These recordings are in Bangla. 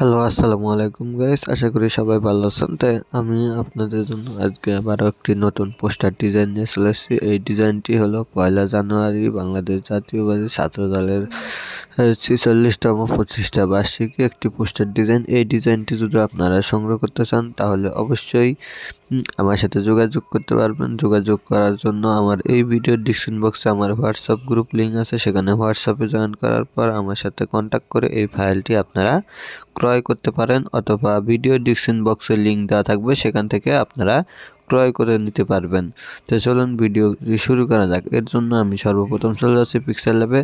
হ্যালো আসসালামু আলাইকুম গাইস আশা করি সবাই ভালো আছেন। তাই আমি আপনাদের জন্য আজকে আবারও একটি নতুন পোস্টার ডিজাইন নিয়ে চলে এসেছি। এই ডিজাইনটি হলো পয়লা জানুয়ারি, বাংলাদেশ জাতীয়বাদী ছাত্র দলের ছিচল্লিশতম পঁচিশটা বার্ষিকী একটি পোস্টার ডিজাইন। এই ডিজাইনটি যদি আপনারা সংগ্রহ করতে চান, তাহলে অবশ্যই আমার সাথে যোগাযোগ করতে পারবেন। যোগাযোগ করার জন্য আমার এই ভিডিওর ডিসক্রিপশন বক্সে আমার হোয়াটসঅ্যাপ গ্রুপ লিঙ্ক আছে। সেখানে হোয়াটসঅ্যাপে জয়েন করার পর আমার সাথে কন্ট্যাক্ট করে এই ফাইলটি আপনারা ক্রয় করতে পারেন অথবা ভিডিও ডিসক্রিপশন বক্সে লিঙ্ক দেওয়া থাকবে। সেখান থেকে আপনারা ক্রয় করে নিতে পারবেন। তো চলুন ভিডিও শুরু করা যাক। এর জন্য আমি সর্বপ্রথম চলে যাচ্ছি পিক্সেল ল্যাবে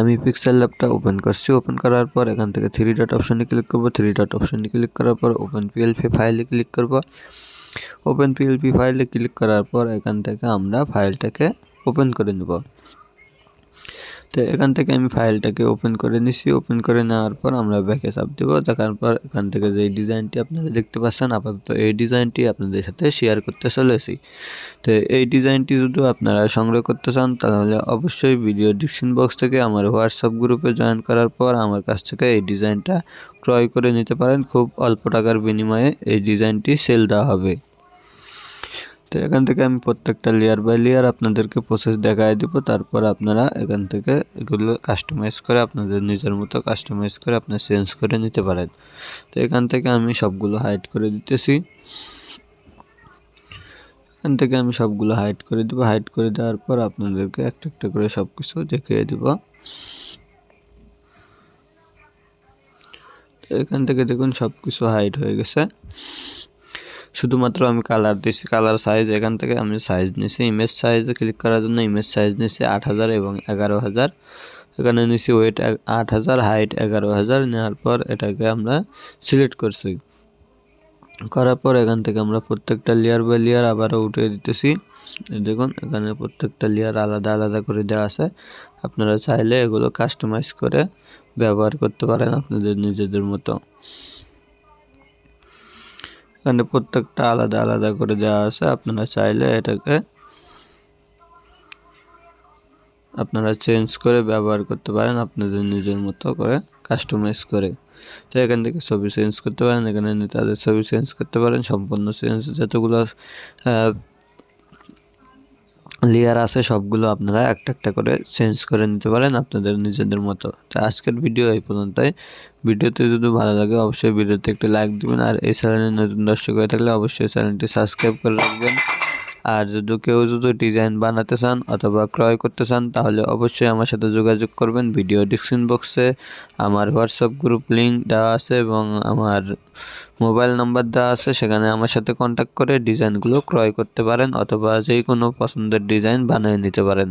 আমি পিক্সেল ল্যাবটা ওপেন করছি। ওপেন করার পর এখান থেকে থ্রি ডট অপশনে ক্লিক করব। থ্রি ডট অপশনে ক্লিক করার পর ওপেন পিএলপি ফাইলে ক্লিক করব। ওপেন পিএলপি ফাইলে ক্লিক করার পর এখান থেকে আমরা ফাইলটাকে ওপেন করে নেব। তো এখান থেকে আমি ফাইলটাকে ওপেন করে নিছি। ওপেন করে নেওয়ার পর আমরা ব্যাকে চাপ দেবো। দেখার পর এখান থেকে যে ডিজাইনটি আপনারা দেখতে পাচ্ছেন, আপাতত এই ডিজাইনটি আপনাদের সাথে শেয়ার করতে চলেছি। তো এই ডিজাইনটি যদি আপনারা সংগ্রহ করতে চান, তাহলে অবশ্যই ভিডিও ডিসক্রিপশন বক্স থেকে আমার হোয়াটসঅ্যাপ গ্রুপে জয়েন করার পর আমার কাছ থেকে এই ডিজাইনটা ক্রয় করে নিতে পারেন। খুব অল্প টাকার বিনিময়ে এই ডিজাইনটি সেল দেওয়া হবে। তো এখান থেকে আমি প্রত্যেকটা লেয়ার বাই লেয়ার আপনাদেরকে প্রসেস দেখায় দিব। তারপর আপনারা এখান থেকে এগুলো কাস্টমাইজ করে আপনাদের নিজের মতো কাস্টমাইজ করে আপনার চেঞ্জ করে নিতে পারেন। তো এখান থেকে আমি সবগুলো হাইড করে দিতেছি। এখান থেকে আমি সবগুলো হাইড করে দেবো। হাইড করে দেওয়ার পর আপনাদেরকে একটা একটা করে সব কিছু দেখিয়ে দেব। তো এখান থেকে দেখুন সব কিছু হাইড হয়ে গেছে। শুধুমাত্র আমি কালার দিয়েছি কালার সাইজ এখান থেকে আমি সাইজ নিয়েছি ইমেজ সাইজে ক্লিক করার জন্য ইমেজ সাইজ নিয়েছি আট হাজার এবং এগারো হাজার। এখানে নিয়েছি ওয়েট আট হাজার হাইট এগারো হাজার, নেওয়ার পর এটাকে আমরা সিলেক্ট করছি। করার পর এখান থেকে আমরা প্রত্যেকটা লেয়ার বাই লেয়ার আবারও উঠিয়ে দিতেছি। দেখুন, এখানে প্রত্যেকটা লেয়ার আলাদা আলাদা করে দেওয়া আছে। আপনারা চাইলে এগুলো কাস্টমাইজ করে ব্যবহার করতে পারেন আপনাদের নিজেদের মতো। এখানে প্রত্যেকটা আলাদা আলাদা করে দেওয়া আছে। আপনারা চাইলে এটাকে আপনারা চেঞ্জ করে ব্যবহার করতে পারেন আপনাদের নিজের মতো করে কাস্টমাইজ করে। তো এখান থেকে ছবি চেঞ্জ করতে পারেন, এখানে নেতাদের ছবি চেঞ্জ করতে পারেন, সম্পূর্ণ চেঞ্জ, যতগুলো লেয়ার আছে, সবগুলো আপনারা একটা একটা করে চেঞ্জ করে নিতে পারেন আপনাদের নিজেদের মতো। তো আজকের ভিডিও এই পর্যন্তই। ভিডিওতে যদি ভালো লাগে অবশ্যই ভিডিওতে একটি লাইক দিবেন। আর এই চ্যানেলে নতুন দর্শক হয়ে থাকলে অবশ্যই চ্যানেলটি সাবস্ক্রাইব করে রাখবেন। আর যদি কেউ যদি ডিজাইন বানাতে চান অথবা ক্রয় করতে চান, তাহলে অবশ্যই আমার সাথে যোগাযোগ করবেন ভিডিও ডিসক্রিপশন বক্সে। আমার হোয়াটসঅ্যাপ গ্রুপ লিঙ্ক দেওয়া আছে এবং আমার মোবাইল নাম্বার দেওয়া আছে, সেখানে আমার সাথে কন্ট্যাক্ট করে ডিজাইনগুলো ক্রয় করতে পারেন অথবা যে কোনো পছন্দের ডিজাইন বানিয়ে নিতে পারেন।